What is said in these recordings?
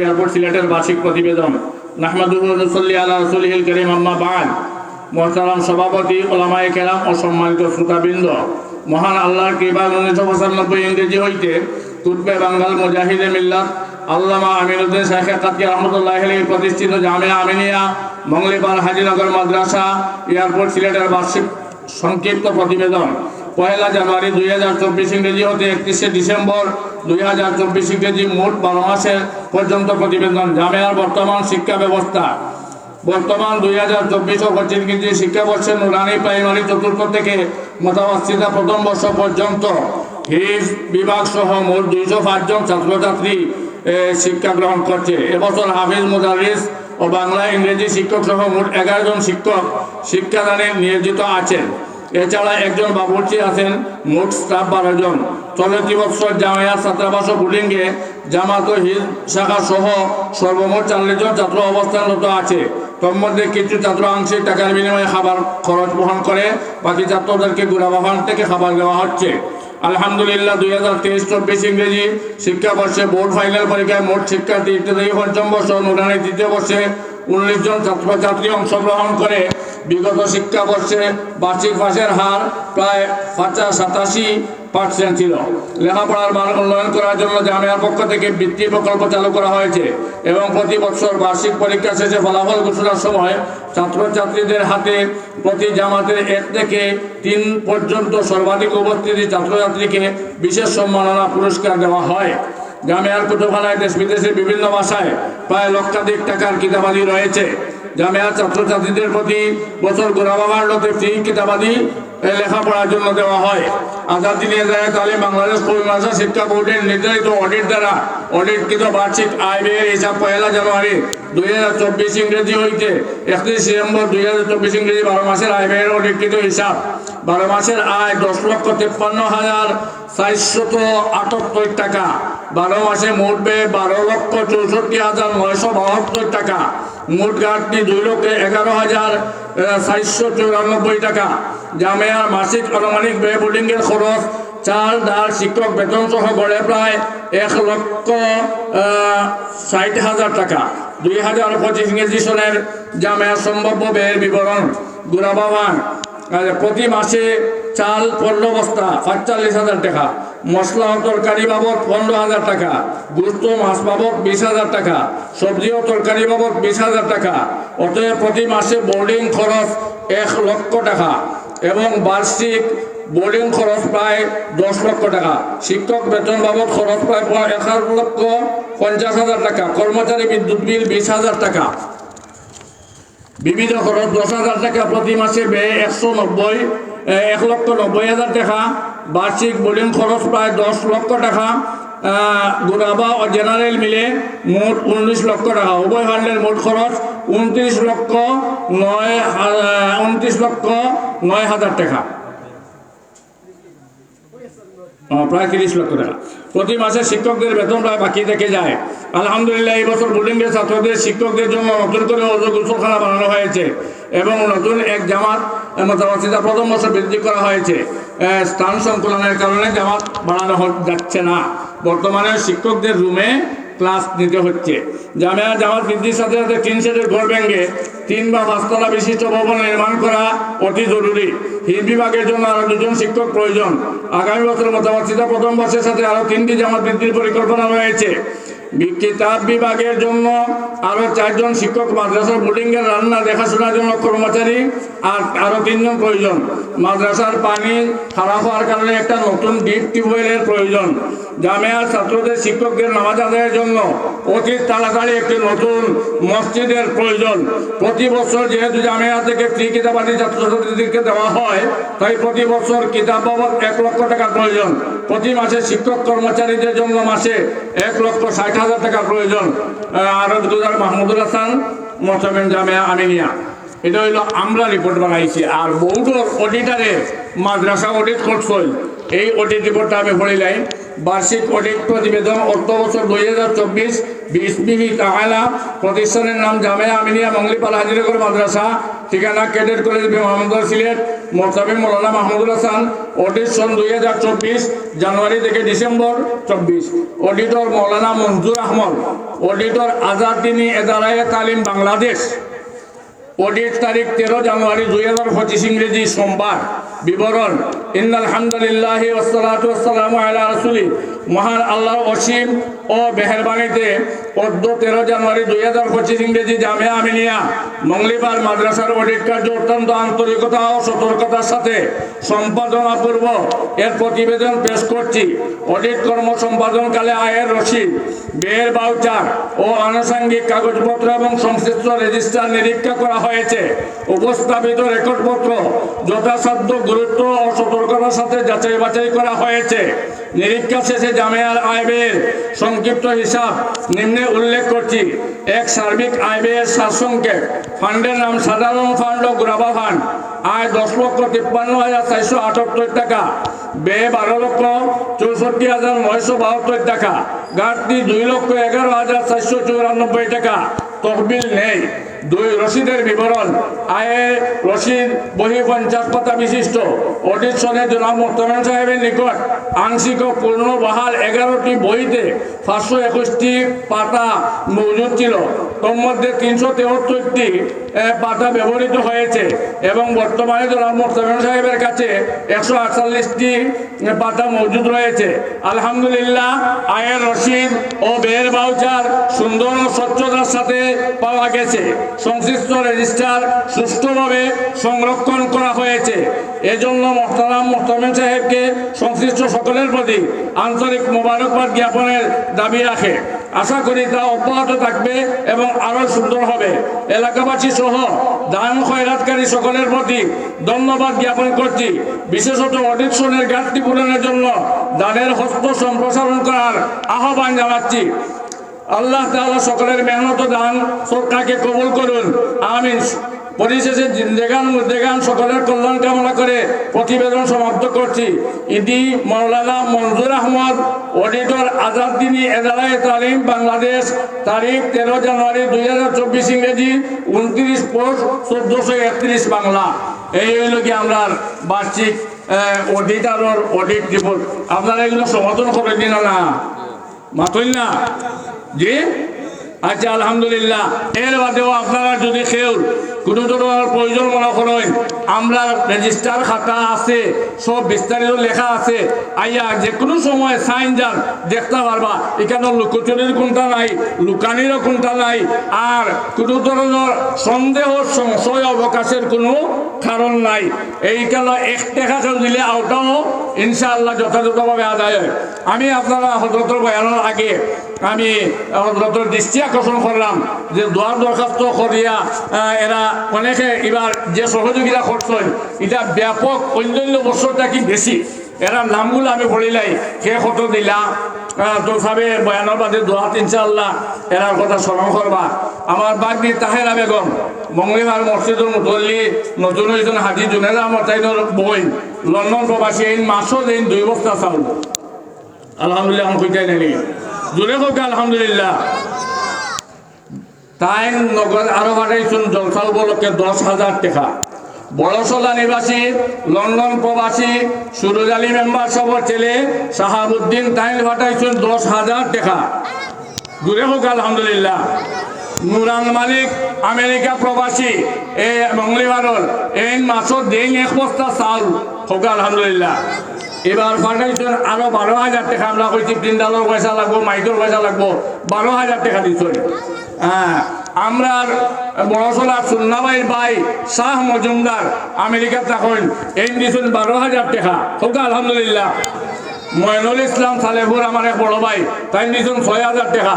Airport সিলেটের বার্ষিক প্রতিবেদন। আম্মা মোহতারাম সভাপতি ওলামায়ে কেরাম মহান উনিশশো পঁচানব্বই ইংরেজি হইতে আল্লামা প্রতিষ্ঠিত জামিয়া আমিনিয়া, মঙ্গলিপাল হাজিনগর মাদ্রাসা, এয়ারপোর্ট সিলেটের বার্ষিক সংক্ষিপ্ত প্রতিবেদন। পয়লা জানুয়ারি দুই হাজার চব্বিশ ইংরেজি হতে একত্রিশে ডিসেম্বর দুই হাজার চব্বিশ ইংরেজি মোট বারো মাসে পর্যন্ত প্রতিবেদন, জামিয়ার বর্তমান শিক্ষা ব্যবস্থা। বর্তমান দুই হাজার চব্বিশ ও পঁচিশ ইংরেজি শিক্ষাবর্ষে নুরানি প্রাইমারি চতুর্থ থেকে মোতাবাসিতা প্রথম বর্ষ পর্যন্ত হিজ বিভাগ সহ মোট দুইশো পাঁচজন ছাত্রছাত্রী শিক্ষা গ্রহণ করছে। এবছর হাফিজ মুদারিস ও বাংলা ইংরেজি শিক্ষক সহ মোট এগারো জন শিক্ষক শিক্ষাদানে নিয়োজিত আছেন। এছাড়া একজন বাবুর্চি আছেন, মোট স্টাফ বারো জন। চলতি বৎসর জামায়াত ছাত্রাবাস বুলিংয়ে জামাত হিজ শাখা সহ সর্বমোট চল্লিশ জন ছাত্র অবস্থানরত আছে। তোর মধ্যে কিছু ছাত্র আংশিক টাকার বিনিময়ে খাবার খরচ বহন করে, বাকি ছাত্রদেরকে গুড়াবাহান থেকে খাবার দেওয়া হচ্ছে। আলহামদুলিল্লাহ, দুই হাজার তেইশ, চব্বিশ ইংরেজি শিক্ষাবর্ষে বোর্ড ফাইনাল পরীক্ষায় মোট শিক্ষার্থী ইত্যাদি পঞ্চম বর্ষ নুরানি তৃতীয় বর্ষে উনিশ জন ছাত্রছাত্রী অংশগ্রহণ করে। বিগত শিক্ষাবর্ষে বার্ষিক পাশের হার প্রায় পঞ্চাশ, সাতাশি পার্সেন্ট ছিল। লেখাপড়ার মান উন্নয়ন করার জন্য জামিয়ার পক্ষ থেকে বৃত্তি প্রকল্প চালু করা হয়েছে এবং প্রতি বছর বার্ষিক পরীক্ষা শেষে ফলাফল ঘোষণার সময় ছাত্রছাত্রীদের হাতে প্রতি জামাতের এক থেকে তিন পর্যন্ত সর্বাধিক উপস্থিতি ছাত্রছাত্রীকে বিশেষ সম্মাননা পুরস্কার দেওয়া হয়। জামিয়ার কুতুবখানায় দেশ বিদেশের বিভিন্ন ভাষায় প্রায় লক্ষাধিক টাকার কিতাবাদি রয়েছে। জামিয়ার ছাত্রছাত্রীদের প্রতি বছর গোড়াবাবার লোকে ফ্রি কিতাবাদি লেখাপড়ার জন্য দেওয়া হয়। আজাদি নিয়ে যায় তাহলে বাংলাদেশ পরিভাষা শিক্ষা বোর্ডের নির্ধারিত অডিট দ্বারা অডিটকৃত বার্ষিক আয় ব্যয়ের হিসাব পয়লা জানুয়ারি দুই হাজার চব্বিশ ইংরেজি হইতে একত্রিশ ডিসেম্বর দুই হাজার চব্বিশ ইংরেজি বারো মাসের আয় ব্যয়ের অডিটকৃত হিসাব। বারো মাসের আয় দশ লক্ষ তেপ্পান্ন হাজার চারশত আটাত্তর টাকা। বারো মাসে মোট ব্যয় বারো লক্ষ চৌষট্টি হাজার নয়শো বাহাত্তর টাকা। মোট ঘাটতি দুই লক্ষ এগারো হাজার চারশো চৌরানব্বই টাকা। জামিয়ার মাসিক আনুমানিক ব্যয় বোর্ডিংয়ের খরচ, চাল, ডাল, শিক্ষক, বেতন সহ গড়ে প্রায় এক লক্ষ ষাট হাজার টাকা। দুই হাজার পঁচিশ ইংরেজি সনের জামিয়ার সম্ভাব্য ব্যয়ের বিবরণ। গুড়াবাবান আর প্রতি মাসে চাল পনেরো বস্তা সাতচল্লিশ হাজার টাকা। মশলা ও তরকারি বাবদ পনেরো হাজার টাকা গুস্ত মাছ বাবদ বিশ হাজার টাকা, সবজি ও তরকারি বাবদ বিশ হাজার টাকা। অতএব প্রতি মাসে বোর্ডিং খরচ এক লক্ষ টাকা এবং বার্ষিক বোর্ডিং খরচ প্রায় দশ লক্ষ টাকা। শিক্ষক বেতন বাবদ খরচ প্রায় এক লক্ষ পঞ্চাশ হাজার টাকা। কর্মচারী বিদ্যুৎ বিল বিশ হাজার টাকা। বিবিধ খরচ দশ হাজার টাকা প্রতি মাসে ব্যয় একশো নব্বই এক লক্ষ নব্বই হাজার টাকা। বার্ষিক বোর্ডিং খরচ প্রায় দশ লক্ষ টাকা গুরাবা ও জেনারেল মিলে মোট উনিশ লক্ষ টাকা। উভয় ফান্ডের মোট খরচ উনত্রিশ লক্ষ নয় উনত্রিশ লক্ষ নয় হাজার টাকা। প্রায় তিরিশ লক্ষ টাকা। প্রতি মাসে শিক্ষকদের বেতন প্রায় বাকি থেকে যায়। আলহামদুলিল্লাহ, এই বছর বোর্ডিংয়ের ছাত্রদের শিক্ষকদের জন্য নতুন করে অজু গোসলখানা বানানো হয়েছে। এবং নতুন এক জামাত মোতাবাসিতা প্রথম বছর বৃদ্ধি করা হয়েছে স্থান সংকুলনের কারণে জামাত বাড়ানো যাচ্ছে না। বর্তমানে শিক্ষকদের রুমে ক্লাস নিতে হচ্ছে। জামিয়া জামাত বৃদ্ধির সাথে সাথে তিন সেটের ঘর ভেঙে তিন বা পাঁচতলা বিশিষ্ট ভবন নির্মাণ করা অতি জরুরি। হিন্দ বিভাগের জন্য আরও দুজন শিক্ষক প্রয়োজন। আগামী বছর মতামত প্রথম বর্ষের সাথে আরও তিনটি জামাত বৃদ্ধির পরিকল্পনা রয়েছে। কিতাব বিভাগের জন্য আরও চারজন শিক্ষক মাদ্রাসার বোর্ডিং এর রান্না, দেখাশোনার জন্য কর্মচারী আর আরও তিনজন প্রয়োজন। মাদ্রাসার পানি খারাপ হওয়ার কারণে একটা নতুন ডিপ টিউবওয়েলের প্রয়োজন জামিয়ার ছাত্রদের শিক্ষকদের নামাজ আদায়ের জন্য অতি তাড়াতাড়ি একটি নতুন মসজিদের প্রয়োজন। প্রতি বছর যেহেতু জামিয়া থেকে ফ্রি কিতাবাদি ছাত্রছাত্রীদেরকে দেওয়া হয়, তাই প্রতি বছর কিতাব বাবদ এক লক্ষ টাকা প্রয়োজন। প্রতি মাসে শিক্ষক কর্মচারীদের জন্য মাসে এক লক্ষ ষাট হাজার টাকা প্রয়োজন। আরব গুজার মাহমুদুল হাসান মোসামেন জামিয়া আমিনিয়া। এটা হইল আমরা রিপোর্ট বানাইছি আর বহুটো অডিটারে মাদ্রাসা অডিট করছই এই অডিট রিপোর্টটা আমি পড়িলাই। বার্ষিক অডিট প্রতিবেদন অর্থ বছর দুই হাজার চব্বিশ, বিসমিহি তাহলা প্রতিষ্ঠানের নাম জামিয়া আমিনিয়া মঙ্গলিপাল হাজিরগর মাদ্রাসা, ঠিকানা ক্যাডেট কলেজ মোহাম্মদ সিলেট, মোরতাবি মৌলানা মাহমুদুল হাসান অডিট সন দুই হাজার চব্বিশ, জানুয়ারি থেকে ডিসেম্বর চব্বিশ। অডিটর মৌলানা মঞ্জুর আহমদ অডিটর আজাদ দিনী এদারায় তালিম বাংলাদেশ। অডিট তারিখ তেরো জানুয়ারি দুই হাজার পঁচিশ ইংরেজি সোমবার। বিবরণ ইন্দাল হামদুলিল্লাহি ওসলাত আলা রাসূলি। মহান আল্লাহর অসীম ও মেহেরবানিতে পদ্ম তেরো জানুয়ারি দুই হাজার পঁচিশ ইংরেজি জামিয়া আমিনিয়া, মঙ্গলিবার মাদ্রাসার অডিট কার্য অত্যন্ত আন্তরিকতা ও সতর্কতার সাথে সম্পাদনাপূর্ব। এর প্রতিবেদন পেশ করছি। অডিট কর্ম সম্পাদনকালে আয়ের রসিদ ব্যয়ের বাউচার ও আনুষঙ্গিক কাগজপত্র এবং সংশ্লিষ্ট রেজিস্টার নিরীক্ষা করা হয়েছে। উপস্থাপিত রেকর্ডপত্র যথাসাধ্য গুরুত্ব ও সতর্কতার সাথে যাচাই বাছাই করা হয়েছে। নিরীক্ষা শেষে জামিয়ার আয় ব্যয়ের সংক্ষিপ্ত হিসাব নিম্নে উল্লেখ করছি। এক সার্বিক আয় ব্যয়ের সারসংক্ষেপ, ফান্ডের নাম সাধারণ ফান্ড ও গ্রাবা ফান্ড। আয় দশ লক্ষ তিপ্পান্ন হাজার চারশো আটাত্তর টাকা। ব্যয় বারো লক্ষ চৌষট্টি হাজার নয়শো বাহাত্তর টাকা। ঘাটতি দুই লক্ষ এগারো হাজার চারশো চৌরানব্বই টাকা। তহবিল নেই। দুই রসিদের বিবরণ। আয়ের রসিদ বহি পঞ্চাশ পাতা বিশিষ্ট। অডিট সনে জনাব মোহতমেন সাহেবের নিকট আংশিক পূর্ণ বহাল এগারোটি বইতে পাঁচশো একুশটি পাতা মজুদ ছিল। তোর মধ্যে তিনশো তেহত্তরটি পাতা ব্যবহৃত হয়েছে এবং বর্তমানে জনাব মোহতমেন সাহেবের কাছে একশো আটচল্লিশটি পাতা মজুদ রয়েছে। আলহামদুলিল্লাহ আয়ের রসিদ ও ব্যয়ের বাউচার সুন্দর ও স্বচ্ছতার সাথে পাওয়া গেছে। সংশ্লিষ্ট রেজিস্টার সুষ্ঠুভাবে সংরক্ষণ করা হয়েছে। এজন্য মোহতারাম মোহতামিন সাহেবকে সংশ্লিষ্ট সকলের প্রতি আন্তরিক মোবারকবাদ জ্ঞাপনের দাবি রাখে। আশা করি তা অব্যাহত থাকবে এবং আরও সুন্দর হবে। এলাকাবাসী সহ দান খয়রাতকারী সকলের প্রতি ধন্যবাদ জ্ঞাপন করছি। বিশেষত অডিকশনের ঘাটতি পূরণের জন্য দানের হস্ত সম্প্রসারণ করার আহ্বান জানাচ্ছি। আল্লাহ তাআলা সকলের মেহনত দান সরকারকে কবুল করুন। আমিন। পরিশেষে জিন্দেগান মুদ্দেগান সকলের কল্যাণ কামনা করে প্রতিবেদন সমাপ্ত করছি। ইদি মৌলানা মঞ্জুর আহমদ, অডিটর আজাদ দিনী এদারায় তালিম, বাংলাদেশ, তারিখ তেরো জানুয়ারি দুই হাজার চব্বিশ ইংরেজি, উনত্রিশ পোষ চোদ্দশো একত্রিশ বাংলা। এই হইল কি আমরা বার্ষিক অডিট আর অডিট রিপোর্ট আপনারা এগুলো সমর্থন করে দিন না মাতই না? জি? আচ্ছা আলহামদুলিল্লাহ। এর বাদেও আপনারা যদি কেউ কোনো ধরনের প্রয়োজন মনে করেন আমরা রেজিস্টার খাতা আছে, সব বিস্তারিত লেখা আছে। আইয়া যে কোনো সময় সাইন যান, দেখতে পারবা। এখানে লুকোচুরির কোনটা নাই, লুকানিরও কোনটা নাই, আর কোনো ধরনের সন্দেহ, সংশয়, অবকাশের কোনো কারণ নাই। এইখানে এক টাকা কেউ দিলে আওটাও ইনশাআল্লাহ যথাযথভাবে আদায় হয়। আমি আপনারা হজরতর বয়ানোর আগে আমি হজরতর দৃষ্টি আকর্ষণ করলাম যে দোয়ার দরখাস্ত করিয়া এরা অনেকে এবার যে সহযোগিতা করছেন, এটা ব্যাপক অন্যান্য বছরটা কি বেশি। এরা নামগুলো আমি পড়িলাই কে কত দিলা তো সাবে বয়ানোর বাদে দোয়াত ইনশাআল্লাহ এরার কথা স্মরণ করবা আমার বাগনি তাহেরা বেগম মঙ্গলবার মসজিদুল মুতল্লি নতুন একজন হাজি জুনেদা মতাইনের বই লন্ডন প্রবাসী এই মাসও দিন দুই বস্তা চাউল। আলহামদুলিল্লাহ আমি কইতাই নাকি? জোরে হোক আলহামদুলিল্লাহ। তাই নগদ আরও পাঠাইছুন জলসা উপলক্ষে দশ হাজার টাকা। বড়সলা নিবাসী, লন্ডন প্রবাসী সুরজ আলী মেম্বার সবর ছেলে শাহাবুদ্দিন তাইন পাঠাইছুন দশ হাজার টাকা। দূরে হোক, আলহামদুলিল্লাহ। নুরান মালিক, আমেরিকা প্রবাসী, এ মঙ্গলবারর এই মাসত দিন এক বস্তা চাউল হোক, আলহামদুলিল্লাহ। এবার ফান্ডাইছেন আরও বারো হাজার টাকা আমরা কইছি প্রিন্টালের পয়সা লাগবো, মাইকের পয়সা লাগবো, বারো হাজার টাকা দিচ্ছ হ্যাঁ আমরার বড়সলা সুন্নাবাই ভাই শাহ মজুমদার আমেরিকার তখন এই দিচ্ছেন বারো হাজার টাকা। হোক, আলহামদুলিল্লাহ। ময়নুল ইসলাম সালেপুর আমার এক বড় ভাই। তাই দিয়েছেন ছয় হাজার টাকা।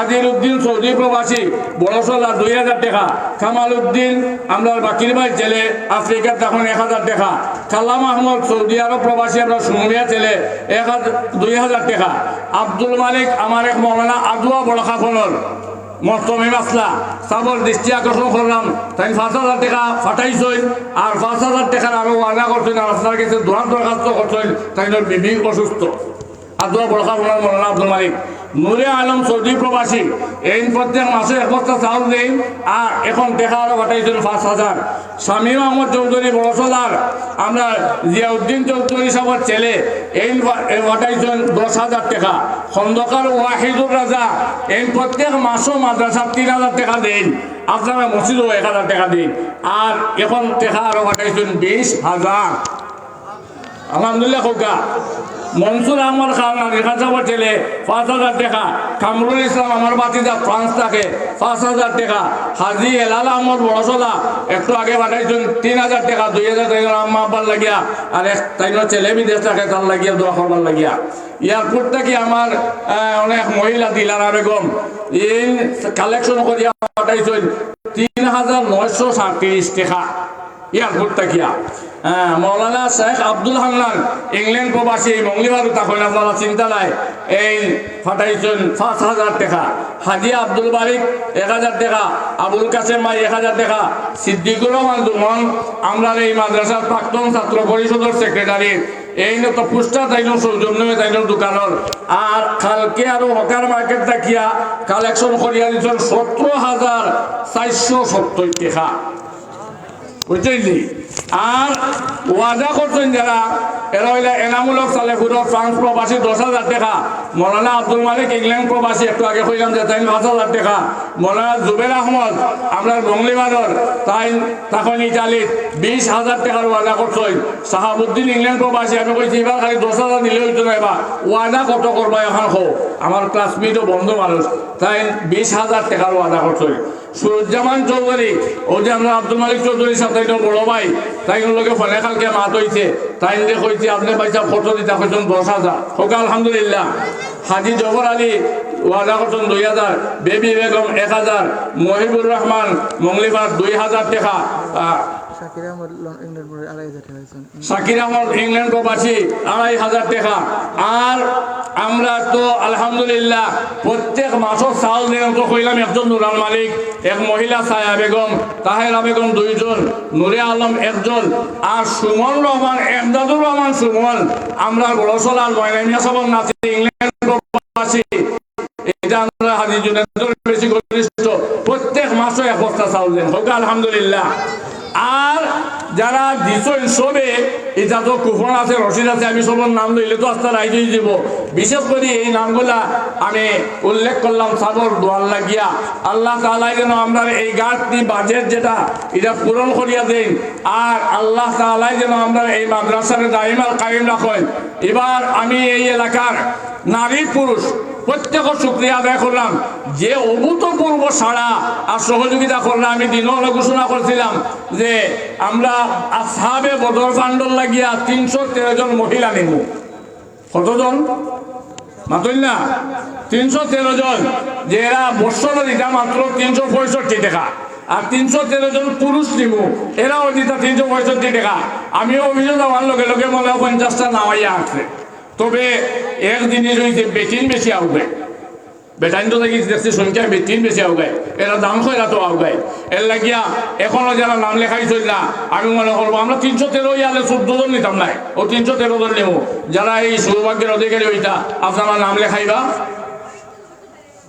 আজির উদ্দিন সৌদি প্রবাসী, বড় সলা দুই হাজার টাকা। কামাল উদ্দিন আমরা বাকির ভাই ছেলে, আফ্রিকার তখন এক হাজার টাকা। কালাম আহমদ, সৌদি আরব প্রবাসী, আমরা সুমিয়া ছেলে, এক হাজার, দুই হাজার টাকা। আব্দুল মালিক, আমার এক মৌলানা আদুয়া বড় খাফলর মস্তমে মাসলা। সাবর দৃষ্টি আকর্ষণ করলাম। তাই পাঁচ হাজার টাকা ফাটাইছই আর পাঁচ হাজার টাকার আরও ওয়াদা করছেন আপনার কাছে দোয়ার দরখাস্ত করছেন তাই বিবি অসুস্থ। আদুয়া বড়খা ওনার মৌলানা আব্দুল মালিক। নুরে আলম সৌদি প্রবাসী। এই প্রত্যেক মাসে এক চাউল দেই আর এখন দেখা আরও ঘটাইছেন পাঁচ হাজার শামীম আহমদ চৌধুরী বড়সলার আমরা জিয়াউদ্দিন চৌধুরী সাহেবের ছেলে এই ঘটাইছেন দশ হাজার টাকা। খন্দকার ওয়াহিদুর রাজা এই প্রত্যেক মাসও মাদ্রাসা তিন হাজার টাকা দেন। আপনারা মসজিদও এক হাজার টাকা দিন। আর এখন টাকা আরও ঘটাইছেন বিশ হাজার আলহামদুলিল্লাহ খোকা মনসুর আহমদ খান রেখা সাহেবের ছেলে? পাঁচ হাজার টাকা। কামরুল ইসলাম আমার বাতিদা, ফ্রান্স থাকে। পাঁচ হাজার টাকা। হাজি এলাল আহমদ বড়সলা, একটু আগে পাঠাইছেন তিন হাজার টাকা, দুই হাজার টাকা আম্মা আব্বার লাগিয়া। আর এক তাইন ছেলে বিদেশ থাকে, তার লাগিয়া, দোয়া করবার লাগিয়া। এয়ারপোর্ট থেকে আমার অনেক মহিলা দিলারা বেগম এই কালেকশন করিয়া পাঠাইছেন তিন হাজার নয়শো সাতত্রিশ টাকা। এয়ারপোর্ট থাকিয়া। মৌলানা শেখ আব্দুল হান্নান, ইংল্যান্ড প্রবাসী, মঙ্গলবার তখন আপনারা চিন্তা নাই। এই ফাটাইছেন পাঁচ হাজার টাকা হাজিয়া আব্দুল বারিক এক হাজার টাকা, আবুল কাসেম ভাই এক হাজার টাকা, সিদ্দিকুর রহমান দুমন, আমরা এই মাদ্রাসার প্রাক্তন ছাত্র পরিষদের সেক্রেটারি। এই তো পুষ্টা তাইন সৌজন্য তাইন দোকানের। আর কালকে আরও হকার মার্কেট দেখিয়া কালেকশন করিয়া দিচ্ছেন সত্তর হাজার চারশো সত্তর টাকা। বুঝলি আর ওয়াদা করছেন যারা এরা হইলে এনামূলক সালেপুর ফ্রান্স প্রবাসী দশ হাজার টাকা। মৌলানা আব্দুল মালিক ইংল্যান্ড প্রবাসী, একটু আগে কইলাম যে তাই পাঁচ হাজার টাকা মৌলানা জুবের আহমদ আমরা বঙ্গলিবাদর তাই তখন ইটালিত বিশ হাজার টাকার ওয়াদা করছেন সাহাবুদ্দিন ইংল্যান্ড প্রবাসী, আমি কইছি, এবার খালি দশ হাজার দিলে হইতো না এবার। ওয়াদা কত করব এখন হো আমার ক্লাসমেটও বন্ধু মানুষ, তাই বিশ হাজার টাকার ওয়াদা করছেন সুরুজ্জামান চৌধুরী, ও যে আমরা আব্দুল মালিক চৌধুরীর সাথে বড় ভাই, তাই লোকে ফলে কালকে মাত হইছে। তাই যে কইছি, আপনি পয়সা ফটো দিতে কইছেন দশ হাজার। হোক, আলহামদুলিল্লাহ। হাজি জবর আলী, ওয়াদা করছেন দুই হাজার, বেবি বেগম এক হাজার, মহিবুর রহমান, মঙ্গলিবার দুই হাজার টাকা প্রত্যেক তো কইলাম একজন নুরাল মালিক, এক মহিলা ছায়া বেগম, তাহেরা বেগম দুইজন, নুরে আলম একজন, আর সুমন রহমান, এমদাদুর রহমান সুমন। আমরা বড়সলার ময়নামিয়া সবক নাচি ইংল্যান্ড প্রত্যেক মাসে এক বস্তা চাউল দেন। আলহামদুলিল্লাহ। আর যারা দিছেন সবে এটা তো কুপন আছে, রশিদ আছে, আমি সবার নাম লইলে তো আস্তা রাইজ যাব বিশেষ করে এই নামগুলা আমি উল্লেখ করলাম সাবর দোয়াল লাগিয়া। আল্লাহ তালাই যেন আমরা এই গাছটি বাজেট যেটা এটা পূরণ করিয়া দেন, আর আল্লাহ তালাই যেন আমরা এই মাদ্রাসার দাইমাল কায়েম রাখেন। এবার আমি এই এলাকার নারী পুরুষ প্রত্যেক শুক্রিয়া আদায় করলাম। যে অভূতপূর্ব সাড়া আর সহযোগিতা করলাম, আমি দিনও ঘোষণা করছিলাম যে আমরা আসাবে বদর পাণ্ডল লাগিয়া তিনশো তেরো জন মহিলা নিব কতজন? মাতুল না? তিনশো তেরো জন। যে এরা বৎসর দিতা মাত্র তিনশো পঁয়ষট্টি টাকা। আর তিনশো তেরো জন পুরুষ নিব এরাও দিতা তিনশো পঁয়ষট্টি টাকা। আমিও অভিযোগ আমার লগে লগে মনে পঞ্চাশটা নামাইয়া আসছে তবে এক জিনিস হয়েছে বেটিন বেশি আউগায়, বেটাইন তো দেখি দেখছি সংখ্যা বেটিন বেশি আউগায়, এরা দাম হয় তো আউগায়। এর লাগিয়া এখনও যারা নাম লেখাইছিল না, আমি মনে করব আমরা তিনশো তেরো ইয়ালে চোদ্দ জন নিতাম নাই, ও তিনশো তেরো জন নেব যারা এই সৌভাগ্যের অধিকারী ওইটা, আপনারা নাম লেখাইবা?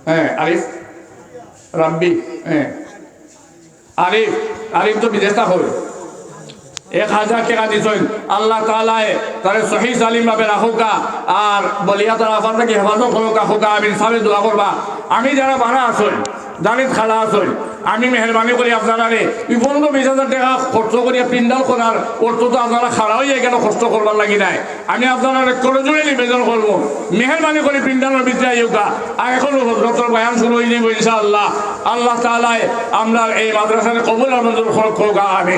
হ্যাঁ আরিফ, রাব্বি হ্যাঁ। আরিফ আরিফ তো বিদেশটা হবে এক হাজার টাকা দিছেন আল্লাহ তালায় তারে সহি সালিম ভাবে রাখুকা আর বলিয়া তার আফার থেকে হেফাজত করুকা হোকা আমি সামনে দোয়া করবা। আমি যারা ভাড়া আসুন দাঁড়িয়ে খাড়া আসুন আমি মেহরবানি করি আপনারা এই পনেরো বিশ হাজার টাকা খরচ করিয়া পিন্ডাল করার অর্থ তো আপনারা খাড়া হয়ে কেন কষ্ট করবার লাগি নাই? আমি আপনারা করে জুড়ে নিবেদন করব। মেহরবানি করে পিন্ডালের ভিতরে আইকা আর এখন হজরতর বয়ান শুরু হয়ে যাব ইনশাআল্লাহ। আল্লাহ তালায় আমরা এই মাদ্রাসার কবুল আমাদের খোকা আমি